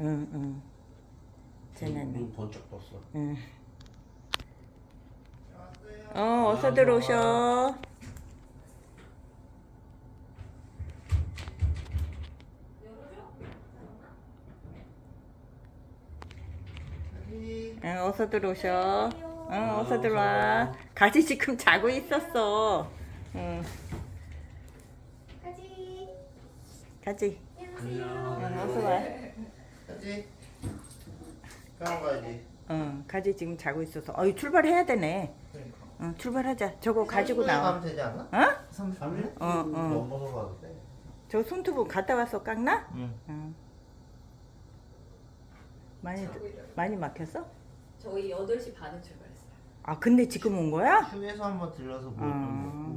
응, 응. 눈 번쩍 떴어. 응. 어, 어서 들어오셔. 응, 어서 들어오셔. 응, 어서 들어와. 가지 지금 자고 있었어. 응, 가지. 가지. 안녕. 응, 어서 와. 가지. 병원 가야지. 응, 가지 지금 자고 있어서. 어이, 출발해야 되네. 그러니까. 응, 출발하자. 저거 가지고 나와. 가면 되지 않아? 어? 30분? 어, 어. 넘어서 가도 돼. 저 손톱은 갔다 와서 깎나? 응. 응. 많이 많이 막혔어? 저희 8시 반에 출발했어요. 아 근데 지금 온 거야? 휴게소 한번 들러서 뭐 아.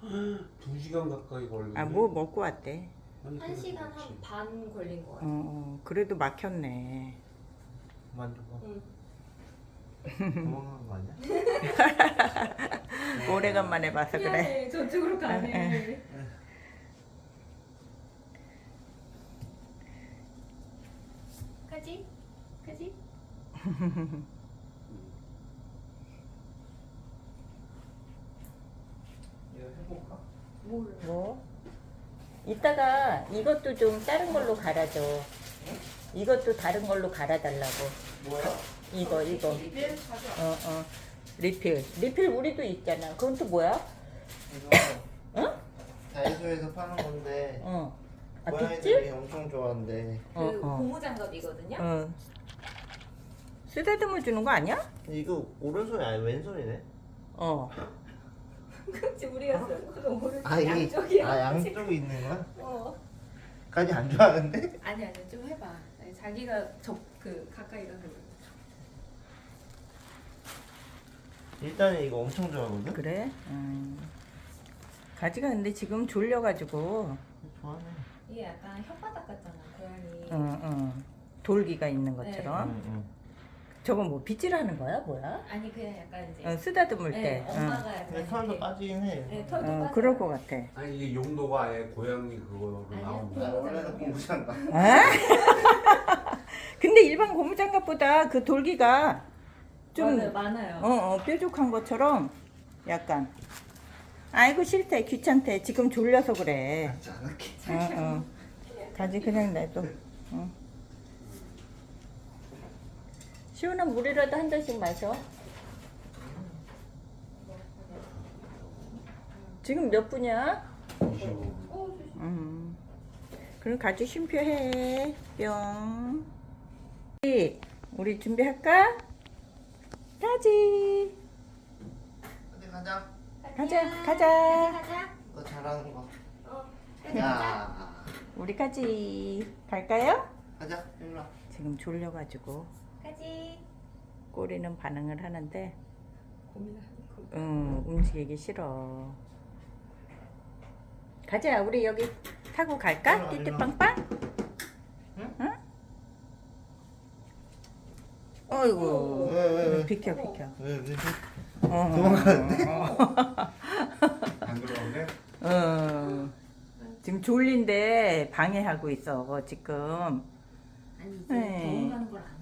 좀두 시간 가까이 걸리네. 아 뭐 먹고 왔대. 1시간 그래도 한반 걸린 거 어, 같아요. 어 그래도 막혔네. 먹고 만져봐. 응. 도망간 거 아니야? 오래간만에 봐서 그래. 미안해, 저쪽으로 가네. 가지? 가지? 이거 해볼까? 뭘? 뭐? 이따가 이것도 좀 다른 걸로 갈아줘. 이것도 다른 걸로 갈아달라고. 뭐야? 이거 이거. 리필. 어 어. 리필. 리필 우리도 있잖아. 그건 또 뭐야? 이거 어? 다이소에서 파는 건데 어. 아 고양이들이 빗질? 엄청 좋아한대. 그 어, 어. 고무장갑이거든요. 어. 쓰다듬어 주는 거 아니야? 이거 오른손이 아니 왼손이네. 어. 그치 우리였어. 그럼 오늘 아 이게 양쪽이야. 아 양쪽이 있는 거야? 어. 까지 안 좋아하는데? 아니 아니 좀 해봐. 아니, 자기가 접 그 가까이 가서. 일단은 이거 엄청 좋아하거든. 그래? 음. 가지가 근데 지금 졸려가지고 좋아하네. 이게 약간 혓바닥 같잖아 고양이. 어, 어. 돌기가 있는 것처럼 응, 응. 저건 뭐 빗질하는 거야 뭐야? 아니 그냥 약간 이제. 어, 쓰다듬을 네, 때 엄마가 약간 근데 털도 이렇게- 빠지긴 해. 네, 어, 털도 어, 빠져. 그럴 것 같아 아니 이게 용도가 아예 고양이 그거로. 나온 나 거야. 원래는 공부장가. 아? 근데 일반 고무장갑보다 그 돌기가 좀 맞아요, 많아요. 어, 어, 뾰족한 것처럼 약간 아이고 싫대 귀찮대 지금 졸려서 그래 맞지 않을게. 어, 어. 가지 그냥 놔둬 어. 시원한 물이라도 한 잔씩 마셔 지금 몇 분이야? 25. 어, 음. 그럼 가지 쉼표해 뿅 우리 준비할까? 가지 어디 가자. 가자, 가자. 가자. 너 잘하는 거. 어. 가자. 야. 우리 가지 갈까요? 가자. 일로 와. 지금 졸려가지고 가지. 꼬리는 반응을 하는데 고민하는 거. 응 움직이기 싫어 가자 우리 여기 타고 갈까? 와. 띠띠빵빵? 응? 응? 어이구 왜, 왜, 왜? 비켜 비켜 왜 왜? 어, 도망가는데? 안 들어오네? 어. 지금 졸린데 방해하고 있어 지금 아니 이제 네. 병원 가는 걸 아는 것같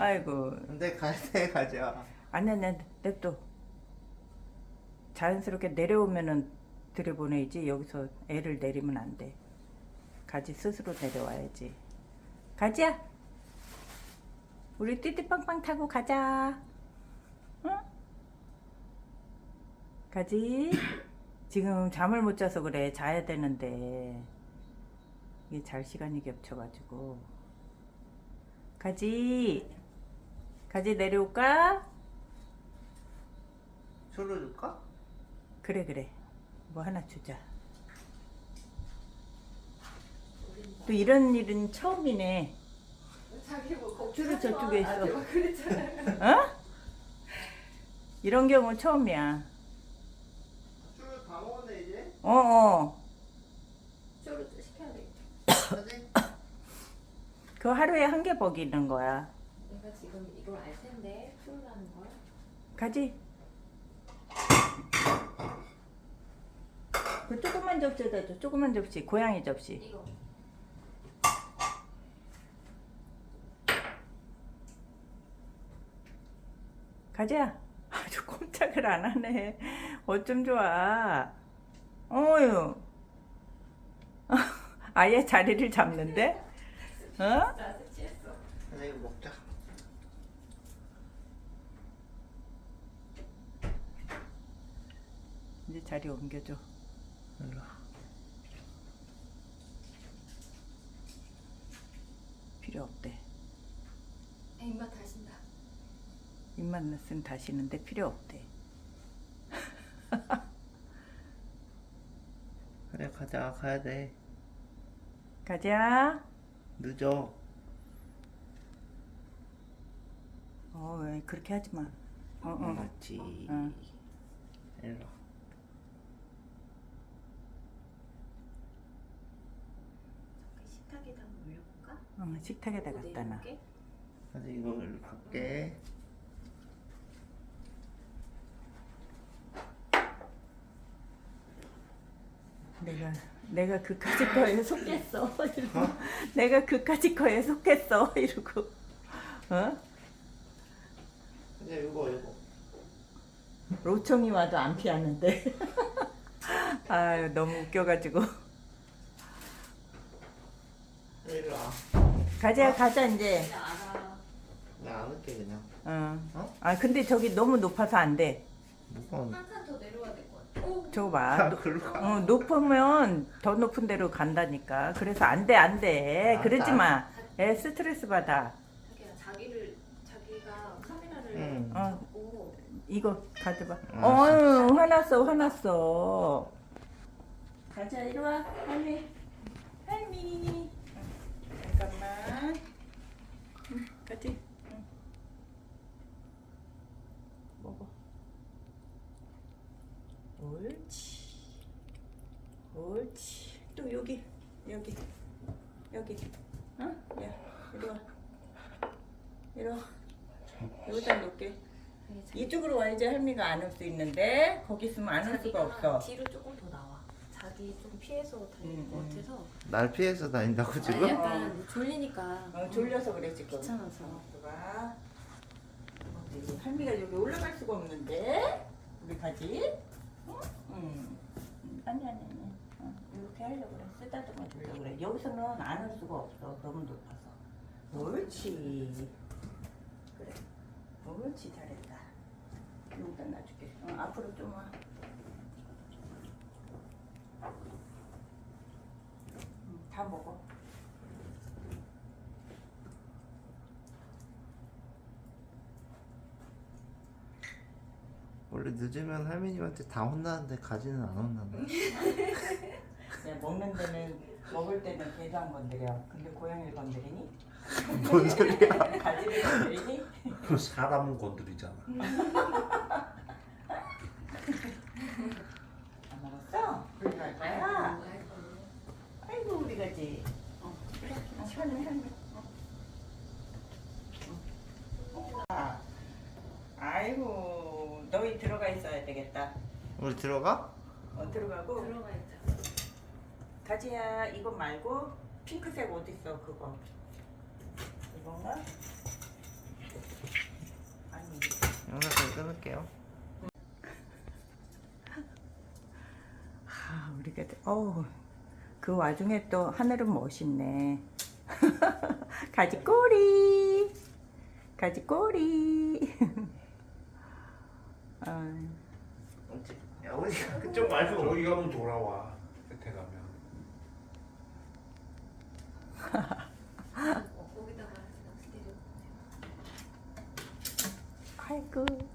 아. 아이고. 근데 갈때 가자. 아니야 내 냅둬. 자연스럽게 내려오면은 들여보내야지. 여기서 애를 내리면 안 돼. 가지 스스로 내려와야지. 가지야 우리 띠띠빵빵 타고 가자. 응? 가지? 지금 잠을 못 자서 그래. 자야 되는데. 이게 잘 시간이 겹쳐가지고. 가지 가지 내려올까? 술로 줄까? 그래 그래 뭐 하나 주자 또 이런 일은 처음이네 자기 뭐 줄을 저쪽에 있어. 아, 그랬잖아요. 어? 이런 경우 처음이야 술을 다 먹었네 이제. 어어 쇼를 시켜야 돼. 가지. 그 하루에 한 개 먹이는 거야 내가 지금 이걸 알 텐데 풀라는 걸. 가지. 그 조그만 접시다 줘. 조그만 접시. 고양이 접시. 이거. 가지야. 아주 꼼짝을 안 하네. 어쩜 좋아. 어유. 아예 자리를 잡는데? 어? 나 취했어. 선생님 먹자. 이제 자리 옮겨줘. 일로 와. 필요 없대. 아, 입맛 다신다. 쓴 다시는데 필요 없대. 그래 가자 가야 돼. 가자. 늦어. 어, 왜 그렇게 하지 마. 어, 어. 맞지. 응. 일로. 와. 식탁에다 한번 올려볼까? 어, 식탁에다 갖다 놔. 이거 일로 갈게. 내가 내가 그까짓 거에 속겠어. 이러고. 내가 그까짓 거에 속겠어. 이러고. 어? 이제 이거 이거. 로청이 와도 안 피하는데. 아유 너무 웃겨 가지고. 일로 와. 가자 가자 이제. 나안 할게 그냥. 어. 어? 아 근데 저기 너무 높아서 안 돼. 무거운. 한칸 더 내려와야 될 것 같아. 오, 저거 봐. 아, 가. 어, 높으면 더 높은 데로 간다니까. 그래서 안 돼, 안 돼. 아, 그러지 나- 마. 애 스트레스 받아. 자기를 자기가 카메라를 응. 어. 갖고 이거 가져봐. 아, 어휴, 화났어, 화났어. 가자, 이리 와. 할미. 할미. 잠깐만. 응. 먹어. 옳지. 옳지. 또 여기, 여기, 여기. 어? 야, 이리 와. 이리 와. 여기다 놓을게. 이쪽으로 와야지 할미가 안 올 수 있는데 거기 있으면 안 올 수가 없어. 뒤로 조금 더 나와. 자기 좀 피해서 다닐 음, 것 음. 같아서. 날 피해서 다닌다고 아니, 지금? 약간 졸리니까. 어, 졸려서 그래 지금. 귀찮아서. 봐. 어디, 할미가 여기 올라갈 수가 없는데 우리 가지? 응? 응. 응. 아니 아니 아니. 어, 이렇게 하려고 그래. 쓰다듬어 주려고 그래. 여기서는 안올 수가 없어. 너무 높아서. 옳지. 그래. 옳지 잘했다. 여기다 놔줄게. 어, 앞으로 좀 와. 먹어. 원래 늦으면 할머님한테 다 혼나는데 가지는 안 혼나네. 네, 먹는 데는 먹을 때는 개도 안 건드려. 근데 고양이를 건드리니? 뭔 소리야? 가지를 건드리니? 사람은 건드리잖아. 안 먹었어? 그러지 말 거야? 할 거예요. 아이고 우리 가지. 어, 그래. 어, 할매 할매. 어. 어. 아, 아이고 너희 들어가 있어야 되겠다. 우리 들어가? 어, 들어가고 들어가 있자. 가지야 이거 말고 핑크색 어디 있어 그거? 이건가? 아니 영상 잘 끊을게요. 아, 우리가 어우 그 와중에 또 하늘은 멋있네. 가지 꼬리, 가지 꼬리. 아, 어찌? 야 어디가 그쪽 말고. 저기 가면 돌아와. 끝에 가면. 어, 거기다가 때려. 아이고.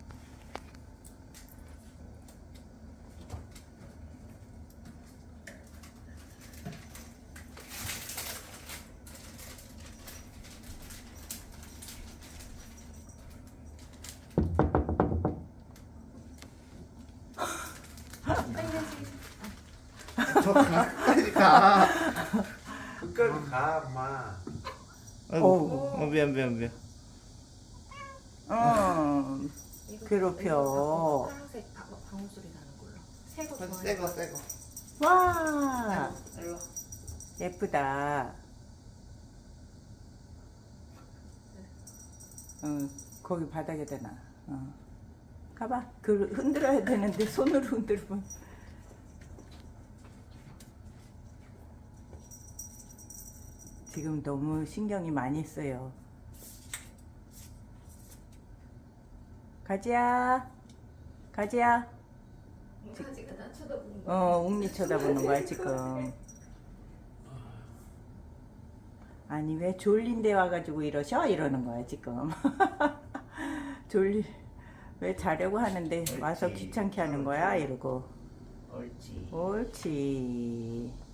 저 가까이 가. 끝까지 가, 엄마. 아이고. 어 미안 미안 미안. 어, 괴롭혀. 이거 파란색 바- 방울 소리 나는 걸로. 새거 좋아해. 새거 새거. 와, 일로. 예쁘다. 어, 거기 바닥에다 놔. 어. 가봐. 그 흔들어야 되는데 손으로 흔들면. 지금 너무 신경이 많이 쓰여. 가지야, 가지야. 가지가 나 쳐다보는 거. 어, 웅리 쳐다보는 거야 지금. 아니 왜 졸린데 와가지고 이러셔? 이러는 거야 지금. 졸리 왜 자려고 하는데 와서 귀찮게 하는 거야? 이러고. 옳지. 옳지.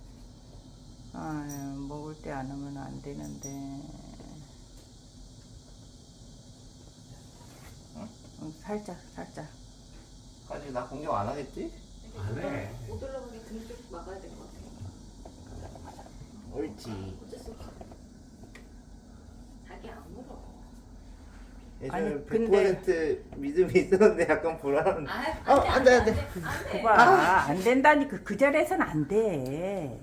아유, 먹을 때 안 하면 안 되는데. 응, 살짝, 살짝. 가지 나 공격 안 하겠지? 안 해. 못 올라가게 등쪽 막아야 될 것 같아. 옳지. 어쩔 수 없어. 자기 안 물어. 예전에 아니, 근데- 100% 믿음이 있었는데 약간 불안한. 아, 어, 안 돼, 안 돼. 안 돼. 안 된다니까 그 자리에선 안 돼.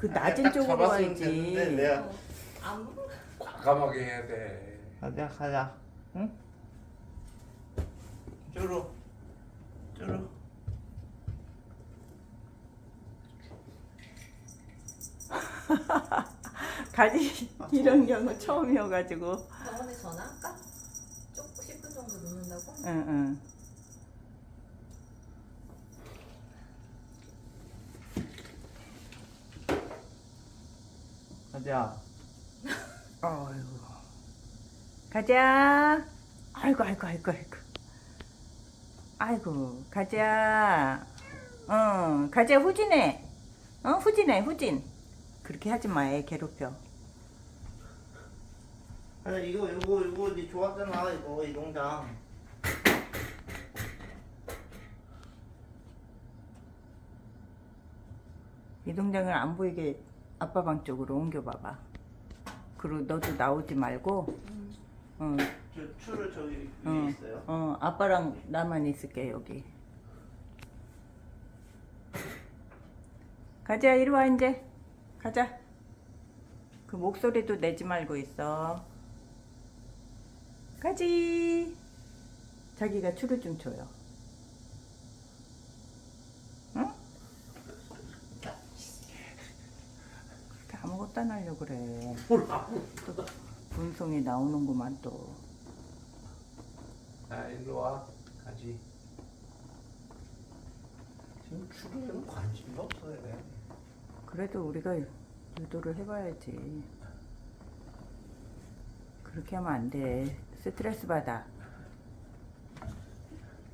그 낮은 딱 쪽으로 와야지. 내가 어, 안 물어. 과감하게 해야 돼. 가자 가자. 응? 쪼로. 쪼로. 가지 이런 경우 처음이어가지고. 병원에 전화할까? 조금 10분 정도 늦는다고? 응, 응. 가자. 어이구. 가자. 아이고, 아이고, 아이고, 아이고. 아이고, 가자. 어, 가자, 후진해. 어, 후진해, 후진. 그렇게 하지 마, 애 괴롭혀. 가자 이거 이거 이거 네 좋았잖아 이거 이 동장. 이 동장을 안 보이게 아빠 방 쪽으로 옮겨봐봐. 그리고 너도 나오지 말고, 어, 저 추를 저기 어, 위에 있어요. 어, 아빠랑 나만 있을게, 여기. 가자, 이리 와, 이제. 가자. 그 목소리도 내지 말고 있어. 가지. 자기가 추를 좀 줘요. 응? 그렇게 아무것도 안 하려고 그래. 또 분송이 나오는구만 또. 자, 일로 와. 가지. 지금 추루에는 관심도 없어야 돼. 그래도 우리가 유도를 해봐야지. 그렇게 하면 안 돼. 스트레스 받아.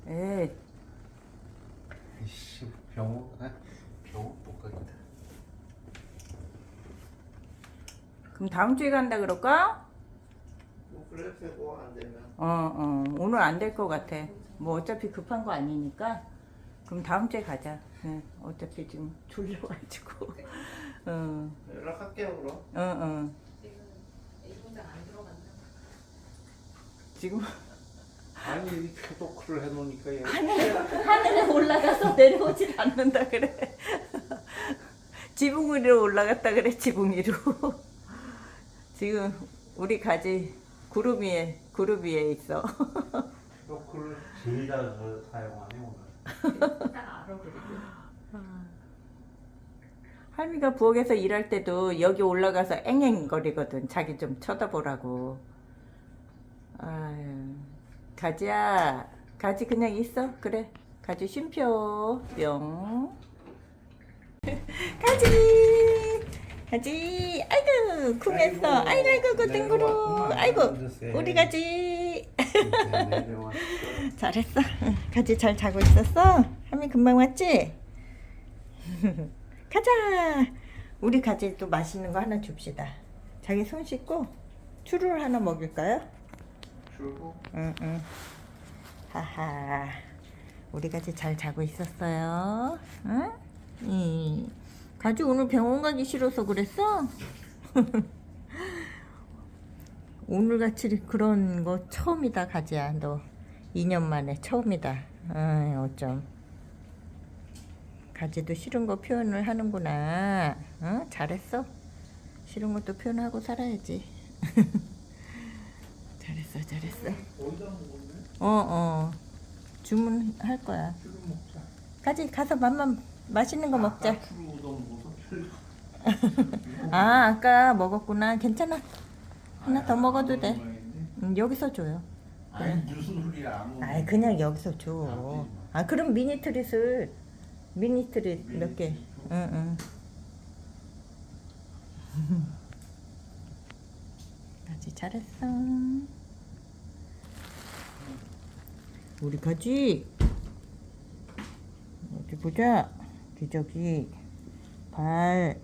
에 이씨, 아, 병원 못 가겠다. 그럼 다음 주에 간다 그럴까? 뭐 그래 되고 안 되면. 어, 어. 오늘 안 될 것 같아. 뭐 어차피 급한 거 아니니까. 그럼 다음 주에 가자. 응, 어차피 지금 졸려가지고. 어, 연락할게요 그럼. 어, 어. 지금 아니, 이렇게 토크를 해놓으니까 얘. 하늘에 올라가서 내려오질 않는다 그래. 지붕 위로 올라갔다 그래 지붕 위로. 지금 우리 가지 구름 위에 구름 위에 있어. 토크를 제일 잘 사용하네, 오늘. 알아 그리고. 할미가 부엌에서 일할 때도 여기 올라가서 앵앵거리거든. 자기 좀 쳐다보라고. 아유, 가지야. 가지 그냥 있어. 그래. 가지 쉼표. 뿅. 가지. 가지. 아이고, 쿵했어. 아이고, 아이고, 그 땡구루. 아이고, 우리 가지. 내려왔어. 잘했어. 응, 가지 잘 자고 있었어? 할미 금방 왔지? 가자. 우리 가지 또 맛있는 거 하나 줍시다. 자기 손 씻고 추루를 하나 먹일까요? 주고. 응, 응. 하하. 우리 가지 잘 자고 있었어요. 응? 응. 가지 오늘 병원 가기 싫어서 그랬어? 오늘 같이 그런 거 처음이다 가지야 너 2년 만에 처음이다. 아 어쩜. 가지도 싫은 거 표현을 하는구나. 어? 잘했어. 싫은 것도 표현하고 살아야지. 잘했어, 잘했어. 어, 어. 주문할 거야. 가지 가서 맘만 맛있는 거 먹자. 우동 먹어. 아 아까 먹었구나. 괜찮아. 하나 더 먹어도 안 돼. 음, 여기서 줘요. 아니 무슨 소리야 안 먹는 아이 그냥 여기서 줘. 아, 아 그럼 미니 트릿을 미니 트릿 몇 개. 줘? 응응. 아주 잘했어. 우리 가지. 어디 보자. 기저귀, 발.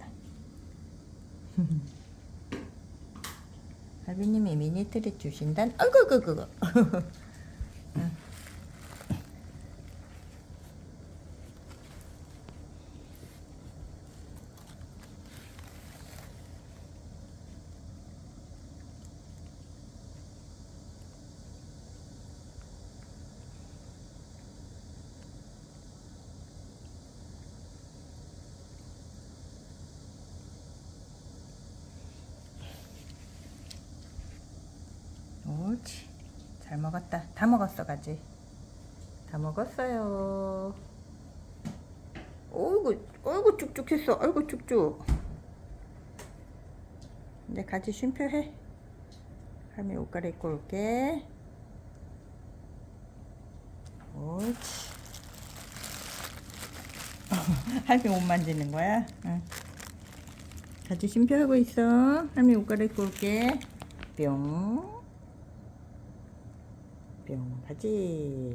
할비님이 미니 트릿 주신단. 아이고 그거 그거. 옳지. 잘 먹었다. 다 먹었어, 가지. 다 먹었어요. 어이구, 어이구, 쭉쭉했어. 어이구, 쭉쭉. 이제 가지 쉼표해. 할머니 옷 갈아입고 올게. 옳지. 할머니 옷 만지는 거야? 응. 가지 쉼표하고 있어. 할머니 옷 갈아입고 올게. 뿅. 뿅. 가지.